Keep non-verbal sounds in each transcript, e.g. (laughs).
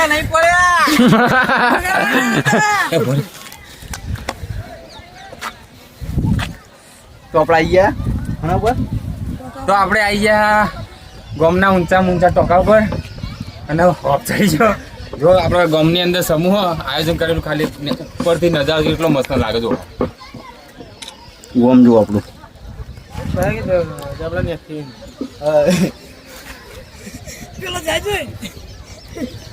પડી નહીં પડ્યા (laughs) તો આપણે આવી ગયા હણા ઉપર તો આપણે આવી ગયા ગોમના ઊંચા ઊંચા ટોકા ઉપર. અને હોપ થઈ જો જો આપણા ગોમની અંદર સમૂહ આયોજન કરેલું ખાલી ઉપરથી નજારો એટલો મસ્ત લાગે જો ગોમ જો આપણું. ઓય (laughs)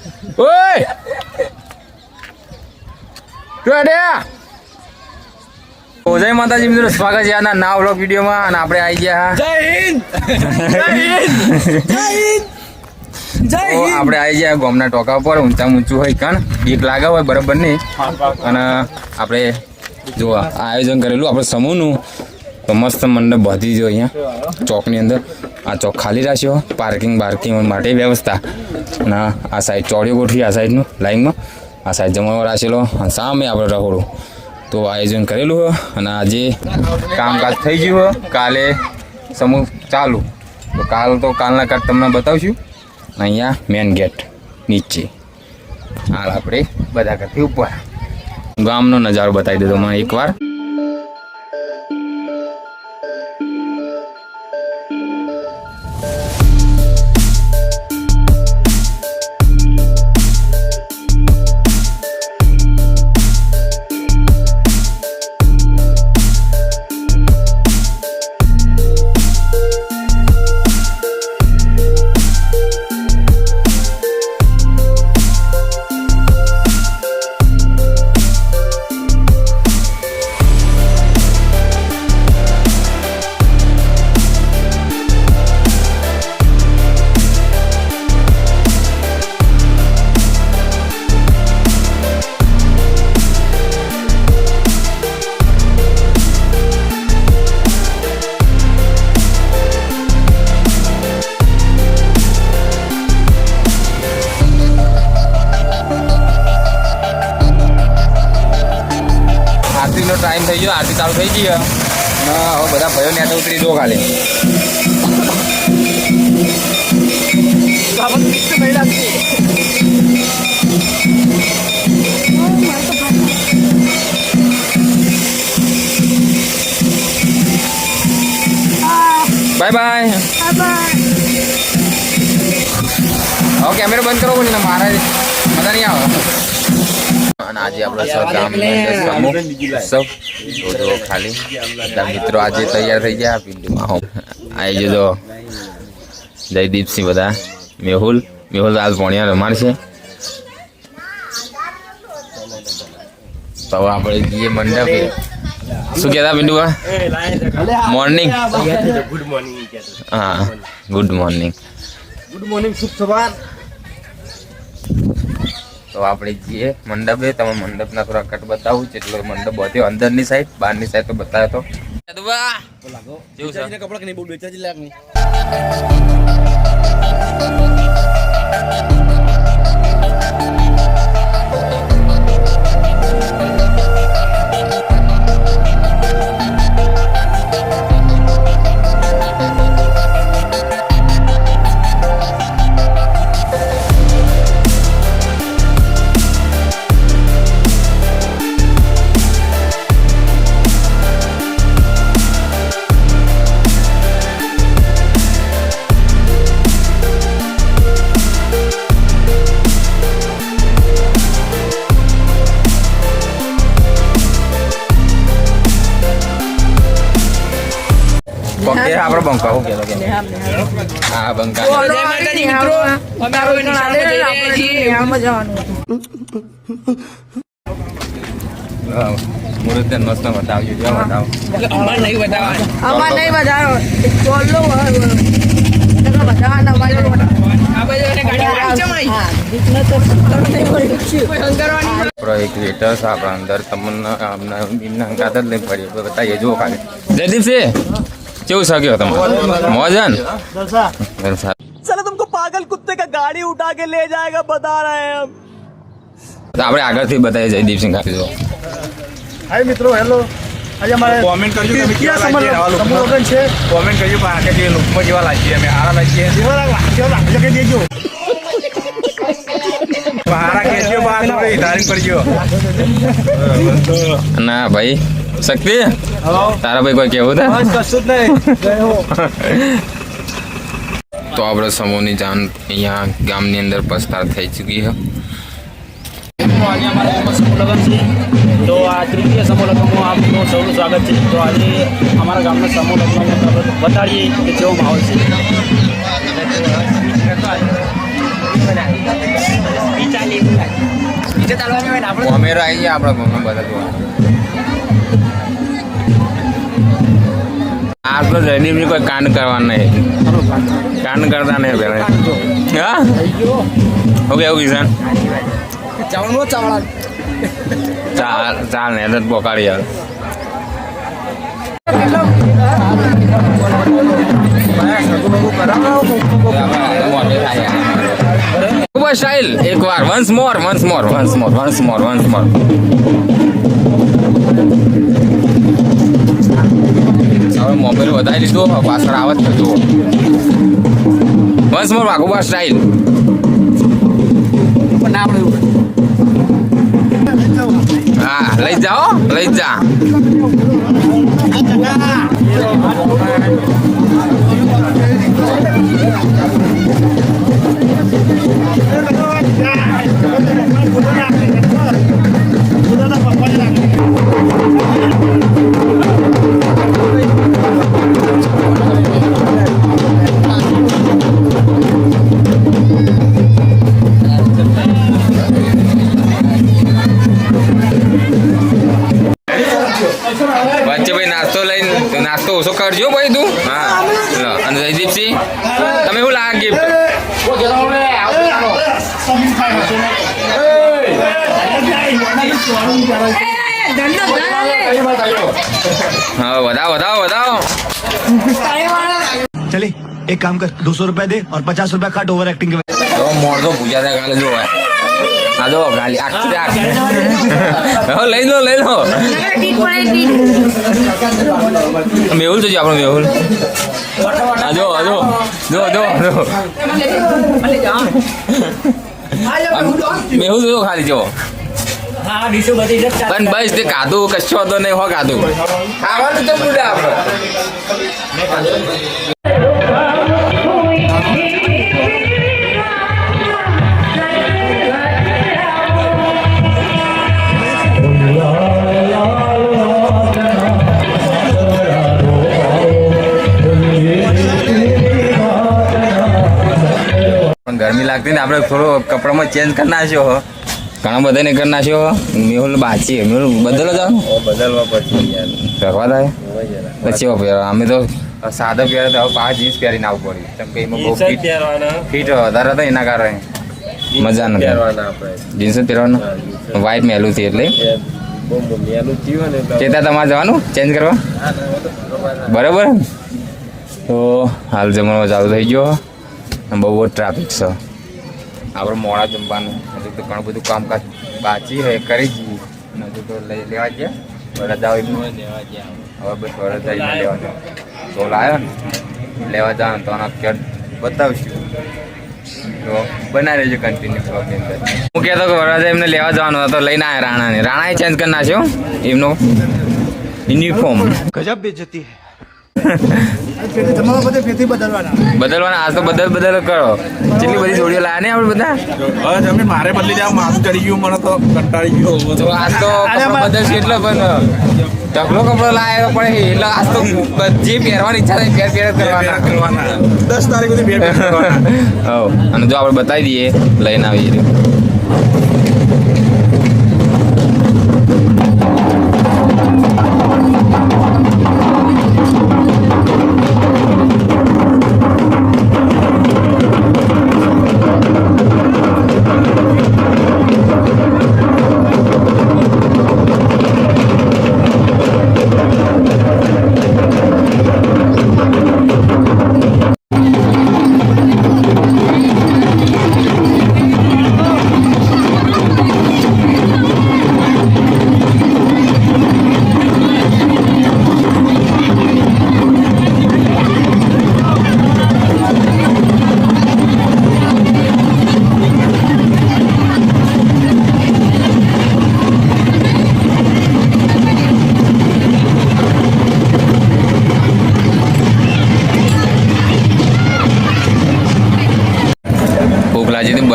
જય માતાજી મિત્રો સ્વાગત છે આના ના વ્લોગ વિડીયોમાં અને આપણે આવી ગયા જય (laughs) હિન્દ! જય હિન્દ! જય હિન્દ! તો આપણે આવી ગયા ગોમના ટોકા ઉપર ઊંચા ઊંચું હોય કાન બીક લાગે હોય બરાબર નહીં. અને આપણે જો આયોજન કરેલું આપણે સમૂહનું. તો મસ્ત મંડપ બાંધી જો અહીંયા, ચોકની અંદર. આ ચોક ખાલી રાખ્યો પાર્કિંગ બાર્કિંગ માટે વ્યવસ્થા. અને આ સાઈડ ચોડીઓ ગોઠવી, આ સાઈડનું લાઈનમાં. આ સાઈડ જમણો રાખેલો સામે આપણે રહોડું. તો આયોજન કરેલું હોય, અને આજે કામકાજ થઈ ગયું કાલે સમૂહ ચાલુ. તો કાલ તો કાલના કાલ તમને બતાવશું. અહીંયા મેન ગેટ નીચે. હાલ આપણે બધા કરતી ઉપર. ગામનો નજારો બતાવી દીધો મને એકવાર. થઈ ગયો આરતી ચાલુ થઈ ગઈ અને હવે બધા ભયો ને ઉતરી દો ખાલી. Bye bye. હવે કેમેરો બંધ કરવો પડે ને મારા મજા નહીં આવે. અને આજે આપણે તો ખાલી. બધા મિત્રો આજે તૈયાર થઈ ગયા પિંડુમાં હો આવી જજો જયદીપસિંહ બધા. મેહુલ. મેહુલ આજ ભણ્યા રમાડશે તો આપણે જઈએ મંડપે. શું કહેતા પિંડુભા મોર્નિંગ ગુડ મોર્નિંગ હા. ગુડ મોર્નિંગ ગુડ મોર્નિંગ શુભ સવાર. તો આપણે જઈએ મંડપે. તમે મંડપના થોડા કટ બતાવું જેટલો મંડપ બધો અંદરની સાઈડ બહારની સાઈડ તો બતાવ્યો તો. કપડા નહીં બહુ બેચા જ લાગ બંકા હું કહેતો કે હા બંકા હા, મુહૂર્ત ને મસ્ત બતાવ્યું જો બતાવો અમાર નહીં વધારો ચોલ્લો વધારવાના આપણો એક વેટર છે આપણા અંદર તમને એમના અંગાત જ લઈ પડી બતાવીએ જુઓ ખાલી જયદીપસિંહ કેવું સગ્યો તમે મોજન જલસા साला तुमको पागल कुत्ते का गाड़ी उठा के ले जाएगा बता रहे हैं हम તો આપણે આગળથી બતાવીએ જયદીપસિંહ ખાલી જો હાય મિત્રો હેલો આજે અમારે કોમેન્ટ કરજો કે અમે કેવા સમૂહ લાગીએ આવા સમૂહ લુકમાં. લગ્ન છે કોમેન્ટ કરજો પણ આખે જે લુકમાં જેવા લાગીએ અમે આરા લાગીએ કેવા લાગવા કેવા લાગવા કે દેજો હારા કેજીઓ બહાર થોડી તારીખ પર ગયો ના ભાઈ શક્તિ તારા ભાઈ કોઈ કેવું થાય કશું જ નહીં તો આપણે સમૂહની જાન અહીંયા ગામની અંદર પસાર થઈ ચૂકી છે તો આજે અમારા ગામમાં સમૂહ લગ્ન છે તો આ તૃતીય સમૂહ લગ્નમાં આપનું સૌનું સ્વાગત છે તો આજે અમારા ગામના સમૂહ લગ્નમાં બતાડીએ કે કેવો માહોલ છે અમે આવી આપણે આપણા ગામમાં બધા જોવા જઈને કોઈ કાંડ કરવાનું નહીં કાંડ કરતા નહીં પેલા હા ઓકે એવું કિસાન ચાલ ચાલ ને તો પોકાડી યાર સ્ટાઇલ એક વાર once more once more once more once more once more વધારી લીધો પાછળ આવત જ જુઓ. વન્સ મોર વાઘુબા સ્ટાઇલ હા લઈ જાઓ લઈ જા. વચ્ચે ભાઈ નાસ્તો લઈને નાસ્તો ઓછો કરજો ભાઈ તું. હા. અને જયદીપસિંહ તમે શું લાગે ગિફ્ટ હા વધાવો વધાવો વધાવો. ચલી એક કામ કર દોસો રૂપિયા દે પચાસ રૂપિયા કાટ ઓવર એક્ટિંગ મોડો પૂજા કાલે જોવાય. આ જો ખાલી આખી. હવે લઈ લો લઈ લો. મેહુલ તો આપણો મેહુલ. આ જો આ જો જો મેહુલ જો ખાલી જો. પણ બસ તે કાધું કશો હતો નહીં હો કાધું ખાવાનું તો પૂરા આપણે લાગતી ને આપણે થોડો કપડામાં ચેન્જ કરી નાખ્યો હો. ઘણા બધાને કરી નાખ્યો મેહુલ બાચી. મેહુલ બદલો જાવ બદલવા પડશે યાર. થાય પછી એવો પહેરો અમે તો સાદો પહેરે તો પાંચ જીન્સ પહેરીને આવવું પડ્યું. કેમ કે એમાં બહુ ફિટ ફિટ વધારે હતા એના કારણે. મજા નથી. જીન્સ પહેરવાનું? વ્હાઈટ મેલું છે એટલે? ચેતા તમારે જવાનું? ચેન્જ કરવા? બરાબર? તો હાલ જમવાનો ચાલુ થઈ ગયો. બહુ જ ટ્રાફિક છે. આપણે મોડા જમવાનું હજુ તો ઘણું બધું કામકાજ બાકી હોય કરી જઈએ હજુ તો લઈ લેવા ગયા? રજા હોય લેવા ગયા હવે. બસ રજા લેવા જાઓ. તો લાવ્યો ને? લેવા જાવ તો આનો કેટ બતાવીશું. તો બનાવી લેજો કન્ટિન્યુ બ્લોગની હું કહેતો કે વરરાજા એમને લેવા જવાનો હતો લઈને આવ્યા રાણાને. રાણાએ ચેન્જ કરી નાખ્યો એમનો યુનિફોર્મ ગજબ બેજતી હૈ. બદલવાના. આ તો બદલ બદલ કરો. જેટલી બધી જોડીઓ લાયા ને આપણે બધા? તમે મારે બદલી જાવ માફ કરી ગયું મને તો કંટાળી ગયો તો. આજ તો બદલશે એટલે પણ ઢગલો કપડો લાયેલો પણ એટલે આજ તો જે પહેરવાની ઈચ્છા થાય પહેર પહેર કરવાના. કરવાના. દસ તારીખ સુધી પહેર કરવાના. (laughs) હવ. અને જો આપણે બતાવી દઈએ લઈને આવીએ.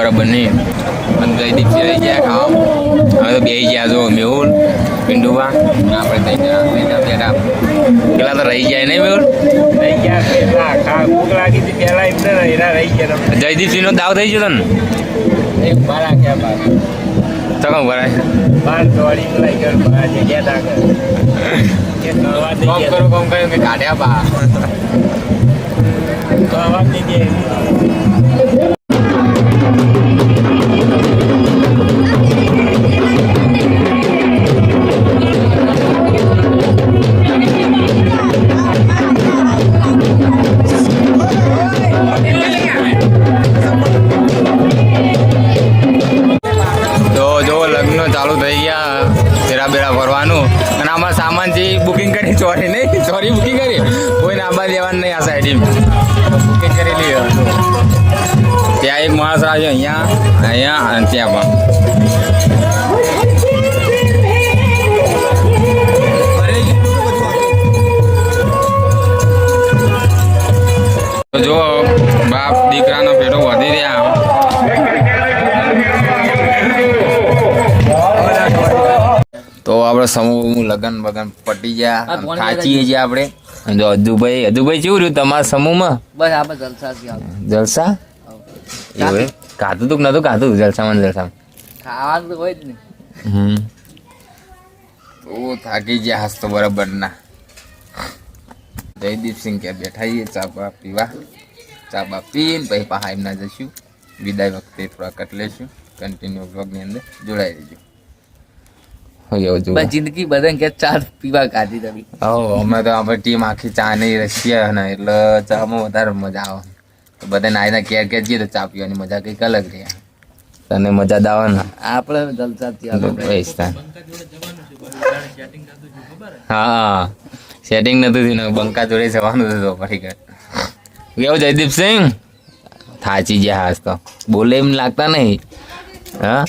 બરાબર નહીં જયદીપ છે. રહી ગયા ખાવા. હવે તો બે ગયા જો મેહુલ પિંડુવા આપણે જણા બેઠા પેલા તો રહી જાય નહીં મેહુલ? રહી ગયા ભૂખ લાગી હતી પેલા એમને રહી ગયા તમે. જયદીપ નો દાવ થઈ ગયો તને? એક બાર આખ્યા બાર ચકમ ભરાય? બાર દોડી લઈ ગયો બાર જગ્યા દાખલ. કોમ કરો કોમ કર્યું કે કાઢ્યા બા. તો અવાજ દઈ એક છે અહીંયા. અહીંયા અને ત્યાં પણ. જો બાપ દીકરાનો પેટો વધી રહ્યા. તો આપણે સમૂહ લગન બગન પટી ગયા ખાચીએ છીએ આપણે. જો અજુભાઈ અજુભાઈ કેવું રહ્યું તમારા સમૂહમાં? બસ આપણે જલસા જલસા? એવું ખાધું તું નતું ખાધું જલસામાં જલસામાં. ખાવાનું તો હોય જ ને. હમ. થાકી ગયા હાસ તો બરાબર ના. જયદીપસિંહ કે બેઠા છીએ? ચા બા પીવા. ચા બા પીને પછી પાહા એમના જશું વિદાય વખતે થોડા કટ લેશું. કન્ટિન્યુ બ્લોગની અંદર જોડાઈ જોવા. જિંદગી બધા કે ચા પીવા કાઢી તમે. હો અમે તો આપણે ટીમ આખી ચા નહીં રશિયા ને એટલે ચામાં વધારે મજા આવે. તો બધાને આવીને કેર કેર જઈએ તો ચા પીવાની મજા કંઈક અલગ રહે. તને મજા દાવાના આપણે જલસા. હા સેટિંગ નતું થયું બંકા જોડે જવાનું હતું તો ફરી કર કેવું જયદીપસિંહ થાચી ગયા હાસ તો. બોલે એમ લાગતા નહીં. હા?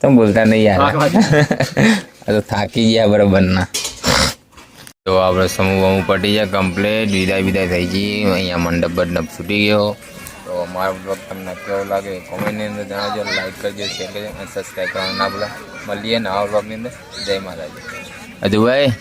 તમે બોલતા નહીં યાર. તો થાકી ગયા બરાબર ના તો આપણે સમૂહ બમૂહ પટી જાય કમ્પ્લેટ વિદાય વિદાય થઈ ગઈ. અહીંયા મંડપ બંડપ છૂટી ગયો. તો અમારો બ્લોગ તમને કેવો લાગે કોમેન્ટની અંદર જણાવજો. લાઈક કરજો શેર કરજો અને સબસ્ક્રાઈબ કરવાનું ના ભૂલા. મળીએ નવા બ્લોગની અંદર. જય માતાજી. હજુ ભાઈ